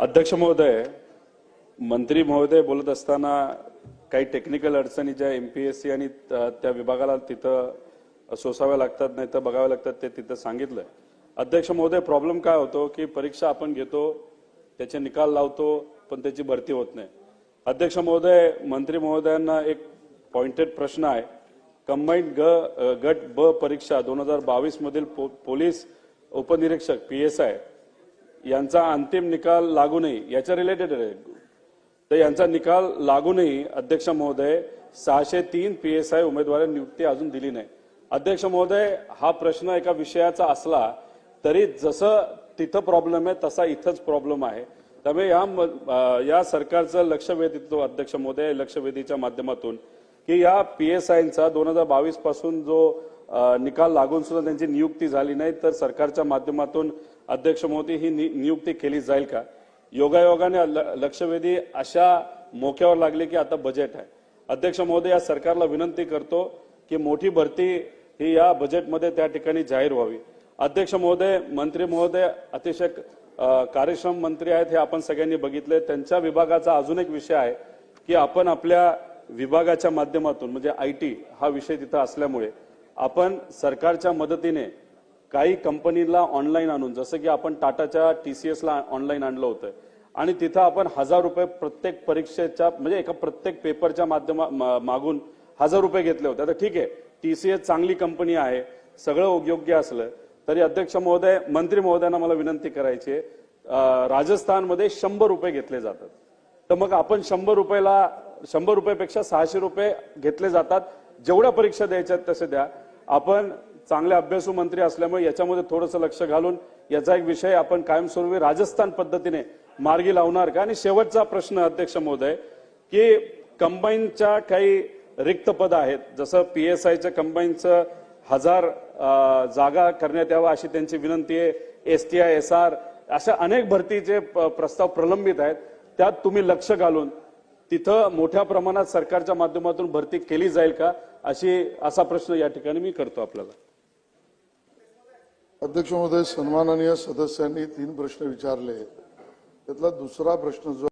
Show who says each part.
Speaker 1: अध्यक्ष महोदय मंत्री महोदय बोलत असताना काही टेक्निकल अडचणी ज्या एम पी एस सी आणि त्या विभागाला तिथं सोसाव्या लागतात नाही तर बघाव्या लागतात ते तिथं सांगितलं अध्यक्ष महोदय प्रॉब्लेम काय होतो की परीक्षा आपण घेतो त्याचे निकाल लावतो पण त्याची भरती होत नाही. अध्यक्ष महोदय मंत्री महोदयांना एक पॉइंटेड प्रश्न आहे. कंबाईंड ग गट ब परीक्षा दोन हजार बावीस मधील पो- पोलीस उपनिरीक्षक पी एस आय यांचा अंतिम निकाल लागू नये याच्या रिलेटेड आहे. तर यांचा निकाल लागूनही अध्यक्ष महोदय सहाशे तीन पी एस आय उमेदवारांनी नियुक्ती अजून दिली नाही. अध्यक्ष महोदय हा प्रश्न एका विषयाचा असला तरी जसं तिथं प्रॉब्लेम आहे तसा इथंच प्रॉब्लेम आहे. त्यामुळे या या सरकारचं लक्ष वेधितो अध्यक्ष महोदय लक्षवेधीच्या माध्यमातून की या पी एस आयचा दोन हजार बावीसपासून जो निकाल लागून सुद्धा त्यांची नियुक्ती झाली नाही तर सरकारच्या माध्यमातून अध्यक्ष मोदी ही नि- नियुक्ती केली जाईल का? योगायोगाने ल- लक्षवेधी अशा मोक्यावर लागले की आता बजेट आहे. अध्यक्ष महोदय या सरकारला विनंती करतो की मोठी भरती ही या बजेटमध्ये त्या ठिकाणी जाहीर व्हावी. अध्यक्ष महोदय मंत्री महोदय अतिशय कार्यक्षम मंत्री आहेत हे आपण सगळ्यांनी बघितले. त्यांच्या विभागाचा अजून एक विषय आहे की आपण आपल्या विभागाच्या माध्यमातून म्हणजे आय टी हा विषय तिथं असल्यामुळे आपण सरकारच्या मदतीने काही कंपनीला ऑनलाईन आणून जसं की आपण टाटाच्या टी सी एसला ऑनलाईन आणलं होतं आणि तिथं आपण हजार रुपये प्रत्येक परीक्षेच्या म्हणजे एका प्रत्येक पेपरच्या माध्यमा मागून हजार रुपये घेतले होते. आता ठीक आहे टी सी एस चांगली कंपनी आहे सगळं योग्य असलं तरी अध्यक्ष महोदय मंत्री महोदयांना मला विनंती करायची आहे, राजस्थानमध्ये शंभर रुपये घेतले जातात. तर मग आपण शंभर रुपयाला शंभर रुपयापेक्षा सहाशे रुपये घेतले जातात. जेवढ्या परीक्षा द्यायच्या तसे द्या. आपण चांगले अभ्यासू मंत्री असल्यामुळे याच्यामध्ये थोडंसं लक्ष घालून याचा एक विषय आपण कायमस्वरूपी राजस्थान पद्धतीने मार्गी लावणार का? आणि शेवटचा प्रश्न अध्यक्ष महोदय की कंबाईनच्या काही रिक्त पद आहेत जसं पी एस आयच्या कंबाईनचं हजार जागा करण्यात यावा अशी त्यांची विनंती आहे S T I S R अशा अनेक भरतीचे प्रस्ताव प्रलंबित आहेत. त्यात तुम्ही लक्ष घालून तिथं मोठ्या प्रमाणात सरकारच्या माध्यमातून भरती केली जाईल का? अशी असा प्रश्न या ठिकाणी मी करतो आपल्याला.
Speaker 2: अध्यक्ष महोदय सन्माननीय सदस्यांनी तीन प्रश्न विचारले. त्यातला दुसरा प्रश्न जो